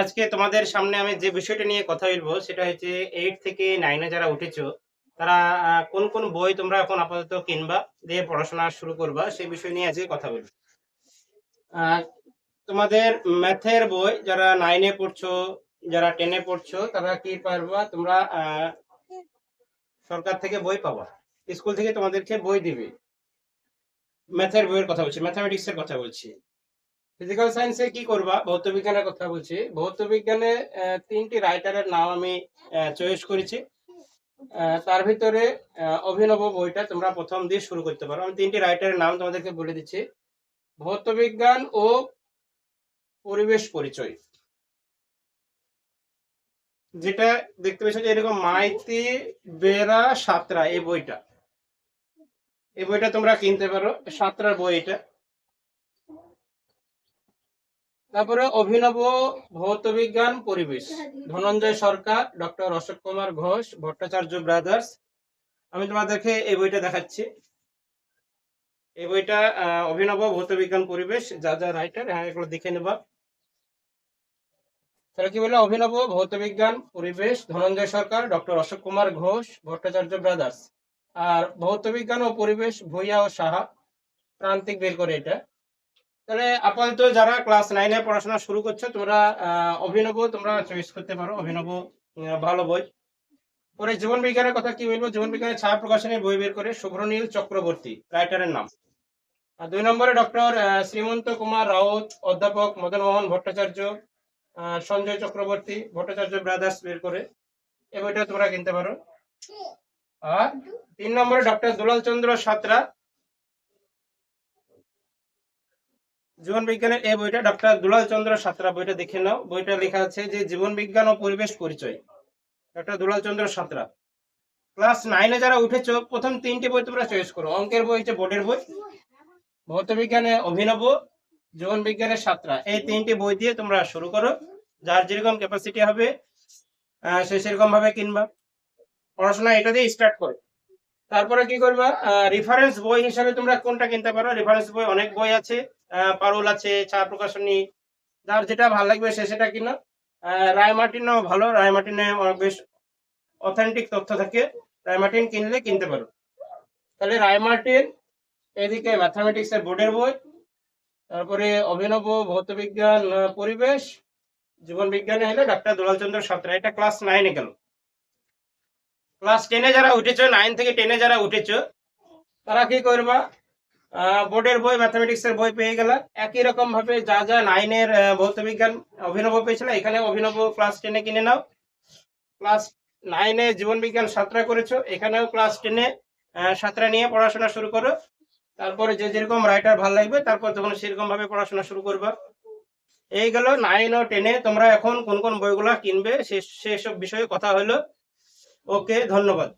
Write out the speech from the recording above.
আজকে তোমাদের সামনে আমি যে বিষয়টা নিয়ে কথা বলব সেটা হচ্ছে এইট থেকে নাইনে যারা উঠেছো, তারা কোন কোন বই তোমরা এখন আপাতত কিনবা, দিয়ে পড়াশোনা শুরু করবা, সেই বিষয় নিয়ে আজকে কথা বলব। তোমাদের ম্যাথের বই যারা নাইনে পড়ছো, যারা টেনে পড়ছো, তারা কি পারবা, তোমরা সরকার থেকে বই পাবা। স্কুল থেকে তোমাদেরকে বই দিবে। ম্যাথের বইয়ের কথা বলছি ম্যাথামেটিক্স এর কথা বলছি। ফিজিক্যাল সায়েন্সে কি করবা? ভৌত বিজ্ঞানের কথা বলছি। ভৌত বিজ্ঞানে তিনটি রাইটারের নাম আমি চয়েস করেছি। তার ভিতরে অভিনব বইটা তোমরা প্রথম দিয়ে শুরু করতে পারো। আমি তিনটি রাইটারের নাম তোমাদেরকে বলে দিচ্ছি। ভৌত বিজ্ঞান ও পরিবেশ পরিচয়। যেটা দেখতে পেয়েছ যে এরকম মাইতি, বেরা, সাতরা, এই বইটা। এই বইটা তোমরা কিনতে পারো। সাতরার বই এটা। তারপরে অভিনব ভৌত বিজ্ঞান পরিবেশ। Dhananjay Sarkar, doctor Ashok Kumar Ghosh, Bhattacharya brothers. আমি তোমাদেরকে এই বইটা দেখাচ্ছি। এই বইটা অভিনব ভৌত বিজ্ঞান পরিবেশ, যা যা রাইটার হ্যাঁ এগুলো দেখে নেবা। তাহলে কি বলল? অভিনব ভৌত বিজ্ঞান পরিবেশ, ধনঞ্জয় সরকার, ডক্টর অশোক কুমার ঘোষ, ভট্টাচার্য ব্রাদার্স। আর ভৌত বিজ্ঞান ও পরিবেশ ভূঁইয়া ও সাহা, প্রান্তিক বের করে এটা। তাহলে আপাতত যারা ক্লাস নাইনে পড়াশোনা শুরু করছ, তোমরা অভিনব তোমরা চয়েস করতে পারো। অভিনব ভালো বই। পরে জীবন বিজ্ঞানের কথা কি বলব? জীবন বিজ্ঞানের ছায়া প্রকাশনের বই বের করে শুভ্রনীল চক্রবর্তী রাইটারের নাম। আর দুই নম্বরে ডক্টর শ্রীমন্ত কুমার রাউত, অধ্যাপক মদন মোহন ভট্টাচার্য সঞ্জয় চক্রবর্তী, ভট্টাচার্য ব্রাদার্স বের করে এই বইটা তোমরা কিনতে পারো। আর তিন নম্বরে ডক্টর দুলাল চন্দ্র সাতরা জীবন বিজ্ঞানের এই বইটা ডক্টর দুলাল চন্দ্র সাঁতরা বইটা দেখে নাও। বইটা লেখা আছে যে জীবন বিজ্ঞান ও পরিবেশ পরিচয়। ডক্টর দুলাল চন্দ্র সাঁতরা। ক্লাস নাইনে যারা উঠেছো, প্রথম তিনটি বই তোমরা চয়েস করো। অঙ্কের বই হচ্ছে বোর্ডের বই, ভৌত বিজ্ঞানে অভিনব, জীবন বিজ্ঞানের সাতরা। এই তিনটি বই দিয়ে তোমরা শুরু করো। যার যেরকম ক্যাপাসিটি হবে সে সেরকম ভাবে কিনবা। পড়াশোনা এটা দিয়ে স্টার্ট করো। তারপরে কি করবা? রেফারেন্স বই হিসাবে তোমরা কোনটা কিনতে পারো? রেফারেন্স বই অনেক বই আছে। পারুল আছে চা প্রকাশনী যার যেটা ভালো লাগবে সে সেটা কিনা। রায়মার্টিনও ভালো রায়মার্টিনে অনেক বেশ অথেন্টিক তথ্য থাকে। রায়মার্টিন কিনলে কিনতে পারো। তাহলে রায়মার্টিন এদিকে ম্যাথামেটিক্স এর বোর্ডের বই তারপরে অভিনব ভৌত বিজ্ঞান আহ, পরিবেশ জীবন বিজ্ঞানে হলে ডাক্তার দুলালচন্দ্র সাঁতরা। এটা ক্লাস নাইনে গেল। ক্লাস টেনে যারা উঠেছো নাইন থেকে টেনে যারা উঠেছো তারা কি করবা? বোর্ডের বই ম্যাথামেটিক্স এর বই পেয়ে গেলা একই রকম ভাবে যা যা নাইনের ভৌত বিজ্ঞান অভিনব পেয়েছিল, এখানে অভিনব ক্লাস টেনে কিনে নাও। ক্লাস নাইনে জীবন বিজ্ঞান সাতটা করেছ, এখানেও ক্লাস টেনে সাতটা নিয়ে পড়াশোনা শুরু করো। তারপরে যে যেরকম রাইটার ভালো লাগবে, তারপর তখন সেরকম ভাবে পড়াশোনা শুরু করবা। এই গেল নাইন ও টেনে তোমরা এখন কোন কোন বইগুলা কিনবে, সে, সেসব বিষয়ে কথা হলো। ওকে, ধন্যবাদ।